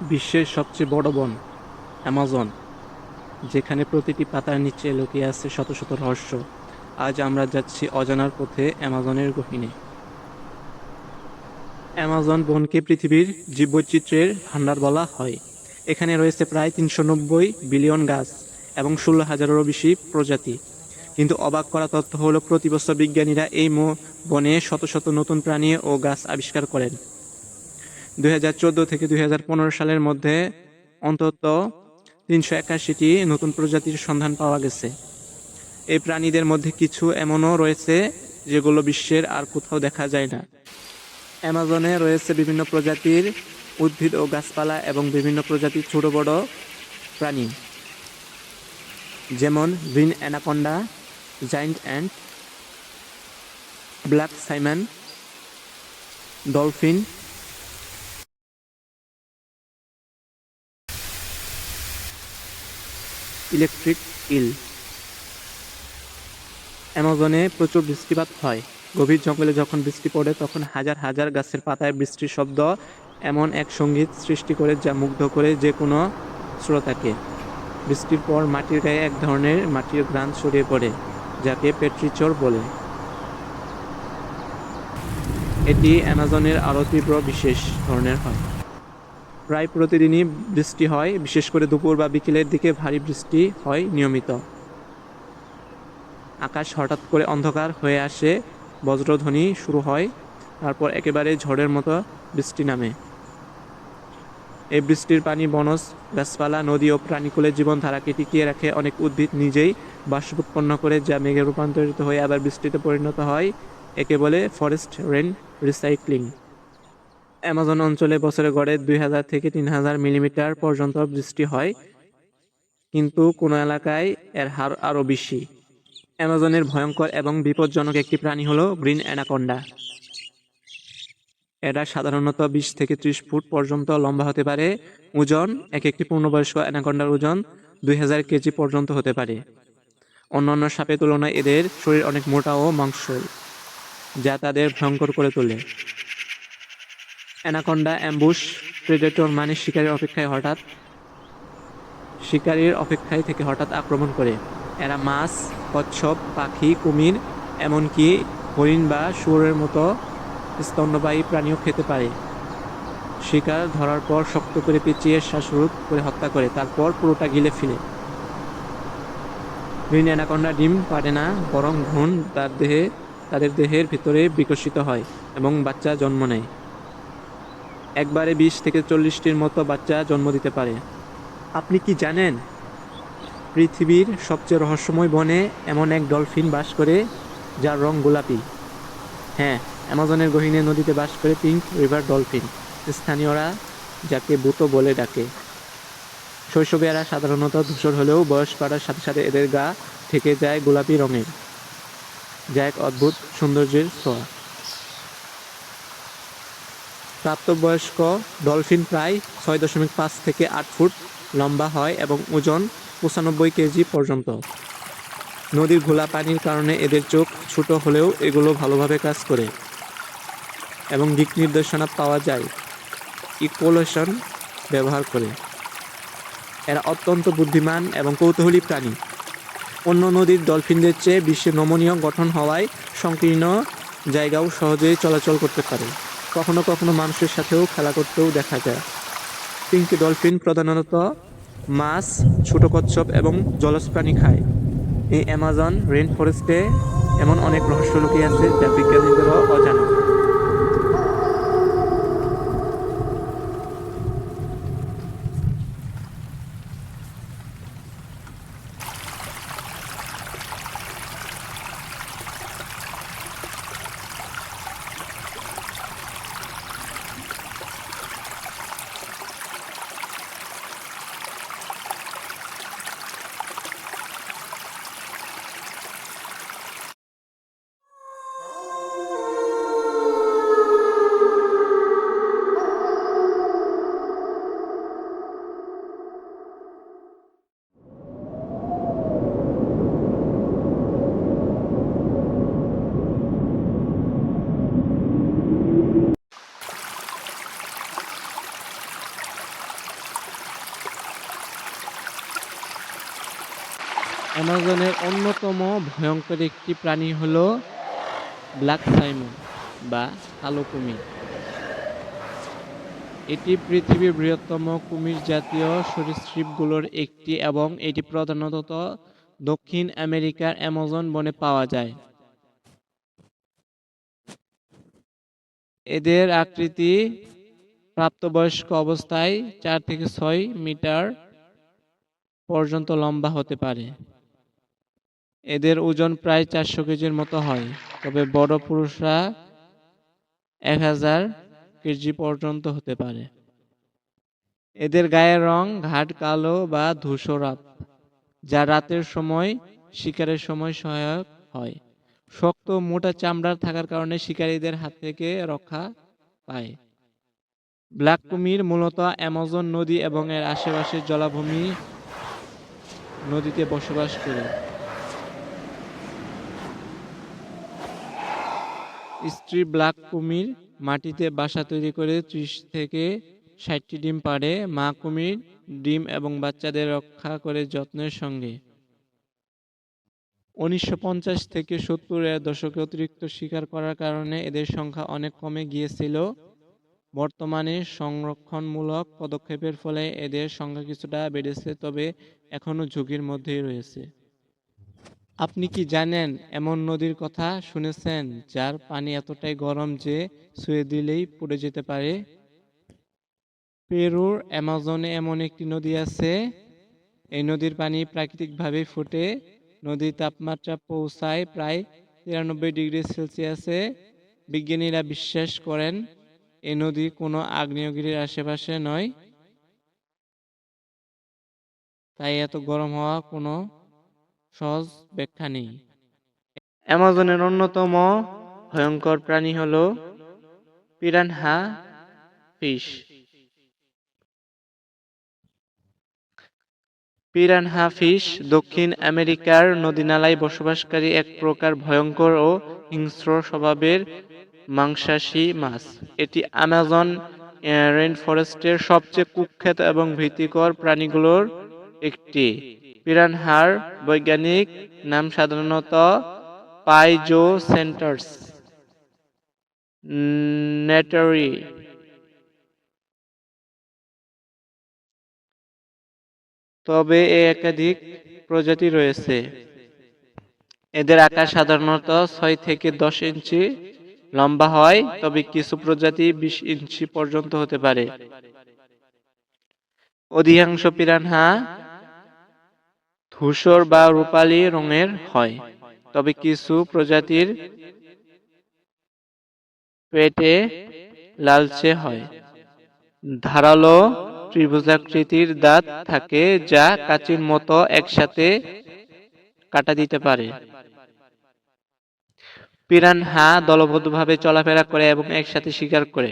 বিশ্বের সবচেয়ে বড় বন, অ্যামাজন, যেখানে প্রতিটি পাতার নিচে লুকিয়ে আছে শত শত রহস্য। আজ আমরা যাচ্ছি অজানার পথে অ্যামাজনের গহীনে। অ্যামাজন বনকে পৃথিবীর জীববৈচিত্র্যের ভাণ্ডার বলা হয়। এখানে রয়েছে প্রায় তিনশো নব্বই বিলিয়ন গাছ এবং ষোলো হাজারেরও বেশি প্রজাতি। কিন্তু অবাক করা তথ্য হলো, প্রতি বছর বিজ্ঞানীরা এই বনে শত শত নতুন প্রাণী ও গাছ আবিষ্কার করেন। দুই হাজার চোদ্দ থেকে দুই হাজার পনেরো সালের মধ্যে অন্তত তিনশো একাশিটি নতুন প্রজাতির সন্ধান পাওয়া গেছে। এই প্রাণীদের মধ্যে কিছু এমনও রয়েছে যেগুলো বিশ্বের আর কোথাও দেখা যায় না। অ্যামাজনে রয়েছে বিভিন্ন প্রজাতির উদ্ভিদ ও গাছপালা এবং বিভিন্ন প্রজাতির ছোট বড় প্রাণী, যেমন green anaconda giant and black caiman, dolphin electric eel. অ্যামাজনে প্রচুর বৃষ্টিপাত হয়। গভীর জঙ্গলে যখন বৃষ্টি পড়ে, তখন হাজার হাজার গাছের পাতায় বৃষ্টির শব্দ এমন এক সংগীত সৃষ্টি করে যা মুগ্ধ করে যে কোনো শ্রোতাকে। বৃষ্টির পর মাটির গায়ে এক ধরনের মাটির গ্রান ছড়িয়ে পড়ে, যাকে পেট্রিচর বলে। এটি অ্যামাজনের আরও তীব্র বিশেষ ধরনের হয়। প্রায় প্রতিদিনই বৃষ্টি হয়, বিশেষ করে দুপুর বা বিকেলের দিকে ভারী বৃষ্টি হয় নিয়মিত। আকাশ হঠাৎ করে অন্ধকার হয়ে আসে, বজ্রধ্বনি শুরু হয়, তারপর একেবারে ঝড়ের মতো বৃষ্টি নামে। এই বৃষ্টির পানি বনজ, গাছপালা, নদী ও প্রাণীকুলের জীবনধারাকে টিকিয়ে রাখে অনেক উদ্ভিদ নিজেই বাষ্প উৎপন্ন করে, যা মেঘে রূপান্তরিত হয়ে আবার বৃষ্টিতে পরিণত হয়, একে বলে ফরেস্ট রেন রিসাইক্লিং অ্যামাজন অঞ্চলে বছরে গড়ে দুই হাজার থেকে তিন হাজার মিলিমিটার পর্যন্ত বৃষ্টি হয়, কিন্তু কোনো এলাকায় এর হার আরও বেশি। অ্যামাজনের ভয়ঙ্কর এবং বিপজ্জনক একটি প্রাণী হলো গ্রিন অ্যানাকন্ডা। এরা সাধারণত বিশ থেকে ত্রিশ ফুট পর্যন্ত লম্বা হতে পারে। ওজন, এক একটি পূর্ণবয়স্ক অ্যানাকন্ডার ওজন দুই হাজার কেজি পর্যন্ত হতে পারে। অন্যান্য সাপের তুলনায় এদের শরীর অনেক মোটা ও মাংসল, যা তাদের ভয়ঙ্কর করে তোলে। অ্যানাকন্ডা, অ্যাম্বুশ প্রেডেটর মানে শিকারের অপেক্ষায় হঠাৎ। শিকারীর অপেক্ষায় থেকে হঠাৎ আক্রমণ করে। এরা মাছ, কচ্ছপ, পাখি, কুমির, এমনকি হরিণ বা শুয়োরের মতো স্তন্যবায়ী প্রাণীও খেতে পারে। শিকার ধরার পর শক্ত করে পেঁচিয়ে শ্বাসরোধ করে হত্যা করে, তারপর পুরোটা গিলে ফেলে। গ্রিন অ্যানাকন্ডা ডিম পারে না, বরং ভ্রূণ তার দেহে, তাদের দেহের ভিতরে বিকশিত হয় এবং বাচ্চা জন্ম নেয়। একবারে বিশ থেকে চল্লিশটির মতো বাচ্চা জন্ম দিতে পারে। আপনি কি জানেন, পৃথিবীর সবচেয়ে রহস্যময় বনে এমন এক ডলফিন বাস করে, যার রং গোলাপি? হ্যাঁ অ্যামাজনের গহীনে নদীতে বাস করে পিঙ্ক রিভার ডলফিন, স্থানীয়রা যাকে বুতো বলে ডাকে। শৈশবে এরা সাধারণত ধূসর হলেও বয়স বাড়ার সাথে সাথে এদের গা থেকে যায় গোলাপি রঙের। যা এক অদ্ভুত সৌন্দর্যের ছোঁয়া। প্রাপ্তবয়স্ক ডলফিন প্রায় ছয় দশমিক পাঁচ থেকে আট ফুট লম্বা হয় এবং ওজন পঁচানব্বই কেজি পর্যন্ত। নদীর ঘোলা পানির কারণে এদের চোখ ছোট হলেও এগুলো ভালোভাবে কাজ করে এবং দিক নির্দেশনা পাওয়া যায়। ইকোলেশন ব্যবহার করে। এরা অত্যন্ত বুদ্ধিমান এবং কৌতূহলী প্রাণী। অন্য নদীর ডলফিনদের চেয়ে বিশ্বে নমনীয় গঠন হওয়ায় সংকীর্ণ জায়গাও সহজেই চলাচল করতে পারে। কখনো কখনো মানুষের সাথেও খেলা করতেও দেখা যায়। পিঙ্কি ডলফিন প্রধানত মাছ, ছোট কচ্ছপ এবং জলজ প্রাণী খায়। এই অ্যামাজন রেন ফরেস্টে এমন অনেক রহস্য লুকিয়ে আছে যা বিজ্ঞানীদেরও অজানা। অ্যামাজনের অন্যতম ভয়ঙ্কর একটি প্রাণী হল ব্ল্যাক সাইমন বা কালো কুমির। এটি পৃথিবীর বৃহত্তম কুমির জাতীয় সরীসৃপগুলোর একটি এবং এটি প্রধানত দক্ষিণ আমেরিকার অ্যামাজন বনে পাওয়া যায়। এদের আকৃতি প্রাপ্তবয়স্ক অবস্থায় চার থেকে ছয় মিটার পর্যন্ত লম্বা হতে পারে। এদের ওজন প্রায় চারশো কেজির মতো হয়। তবে বড় পুরুষরা এক হাজার কেজি পর্যন্ত হতে পারে। এদের গায়ের রং ঘাট, কালো বা ধূসরাপ যা রাতের সময়, শিকারের সময় সহায়ক হয়। শক্ত মোটা চামড়ার থাকার কারণে শিকারীদের হাত থেকে রক্ষা পায়। ব্ল্যাক কুমির মূলত অ্যামাজন নদী এবং এর আশেপাশের জলাভূমি নদীতে বসবাস করে। স্ত্রী ব্ল্যাক কুমির মাটিতে বাসা তৈরি করে ত্রিশ থেকে ষাটটি ডিম পাড়ে। মা কুমির, ডিম এবং বাচ্চাদের রক্ষা করে যত্নের সঙ্গে। উনিশশো পঞ্চাশ থেকে সত্তরের দশকে অতিরিক্ত শিকার করার কারণে এদের সংখ্যা অনেক কমে গিয়েছিল। বর্তমানে সংরক্ষণমূলক পদক্ষেপের ফলে এদের সংখ্যা কিছুটা বেড়েছে, তবে এখনও ঝুঁকির মধ্যেই রয়েছে। আপনি কি জানেন এমন নদীর কথা শুনেছেন যার পানি এতটাই গরম যে ছুঁয়ে দিলেই পড়ে যেতে পারে? পেরুর অ্যামাজনে এমন একটি নদী আছে। এই নদীর পানি প্রাকৃতিকভাবে ফুটে। নদীর তাপমাত্রা পৌঁছায় প্রায় তিরানব্বই ডিগ্রি সেলসিয়াসে। বিজ্ঞানীরা বিশ্বাস করেন এই নদী কোনো আগ্নেয়গিরির আশেপাশে নয়। তাই এত গরম হওয়া কোনো সহজ ব্যাখ্যা নেই। অ্যামাজনের অন্যতম ভয়ঙ্কর প্রাণী হল পিরানহা ফিশ। পিরানহা ফিশ দক্ষিণ আমেরিকার নদীনালায় বসবাসকারী এক প্রকার ভয়ঙ্কর ও হিংস্র স্বভাবের মাংসাশী মাছ। এটি অ্যামাজন রেইনফরেস্টের সবচেয়ে কুখ্যাত এবং ভীতিকর প্রাণীগুলোর একটি। পিরানহার বৈজ্ঞানিক নাম সাধারণত পাইজো সেন্টার্স নেটারি। তবে এ একাধিক প্রজাতি রয়েছে। এদের আকার সাধারণত ছয় থেকে দশ ইঞ্চি লম্বা হয়, তবে কিছু প্রজাতি বিশ ইঞ্চি পর্যন্ত হতে পারে। অধিকাংশ পিরানহা ধূসর বা রূপালী রঙের হয়। তবে কিছু প্রজাতির পেটে লালচে হয়। ধারালো ত্রিভুজাকৃতির দাঁত থাকে যা কাচির মতো একসাথে কাটা দিতে পারে। পিরানহা দলবদ্ধভাবে চলাফেরা করে এবং একসাথে শিকার করে।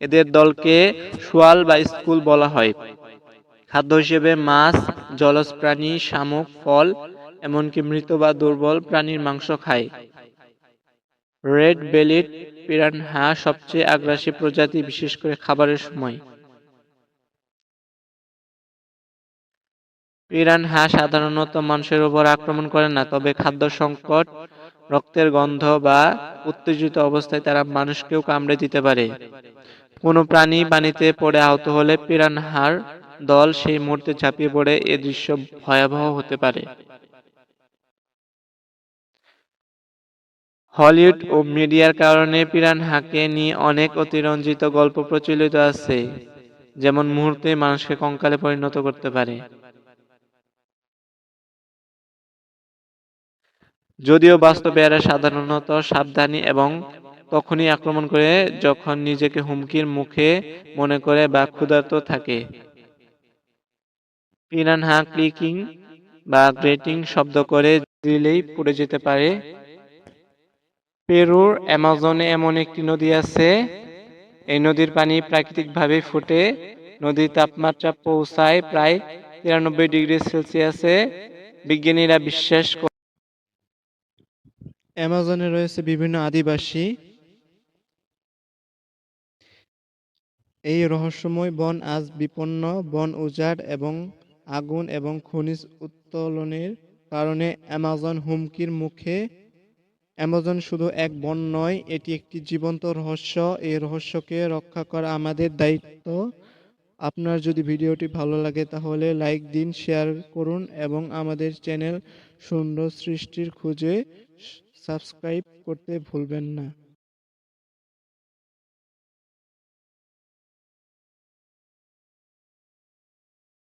এদের দলকে শোয়াল বা স্কুল বলা হয়। খাদ্য হিসেবে মাছ জলজ প্রাণী, শামুক, ফল, এমনকি মৃত বা দুর্বল প্রাণীর মাংস খায়। রেড বেলিড পিরানহা সবচেয়ে আগ্রাসী প্রজাতি, বিশেষ করে খাবারের সময়। পিরানহা সাধারণত মানুষের উপর আক্রমণ করে না, তবে খাদ্য সংকট, রক্তের গন্ধ বা উত্তেজিত অবস্থায় তারা মানুষকেও কামড়ে দিতে পারে। কোনো প্রাণী পানিতে পড়ে আহত হলে পিরানহার দল সেই মুহূর্তে ঝাঁপিয়ে পড়ে, এ দৃশ্য ভয়াবহ হতে পারে। হলিউড ও মিডিয়ার কারণে পিরানহাকে নিয়ে অনেক অতিরঞ্জিত গল্প প্রচলিত আছে, যেমন মুহূর্তে মানুষকে কঙ্কালে পরিণত করতে পারে। যদিও বাস্তবে এরা সাধারণত সাবধানী এবং তখনই আক্রমণ করে, যখন নিজেকে হুমকির মুখে মনে করে বা ক্ষুধার্ত থাকে। পিরানহা ক্লিকিং বা গ্রেটিং শব্দ করে দিলেই পড়ে যেতে পারে। পেরুর অ্যামাজনে এমন একটি নদী আছে। এই নদীর পানি প্রাকৃতিকভাবে ফুটে। নদীর তাপমাত্রা পৌঁছায় প্রায় তিরানব্বই ডিগ্রি সেলসিয়াসে। বিজ্ঞানীরা বিশ্বাস করে অ্যামাজনে রয়েছে বিভিন্ন আদিবাসী। এই রহস্যময় বন আজ বিপন্ন, বন উজাড় এবং আগুন এবং খনিজ উত্তোলনের কারণে অ্যামাজন হুমকির মুখে। অ্যামাজন শুধু এক বন নয়, এটি একটি জীবন্ত রহস্য। এই রহস্যকে রক্ষা করা আমাদের দায়িত্ব। আপনার যদি ভিডিওটি ভালো লাগে তাহলে লাইক দিন, শেয়ার করুন এবং আমাদের চ্যানেল সুন্দর সৃষ্টির খুঁজে সাবস্ক্রাইব করতে ভুলবেন না।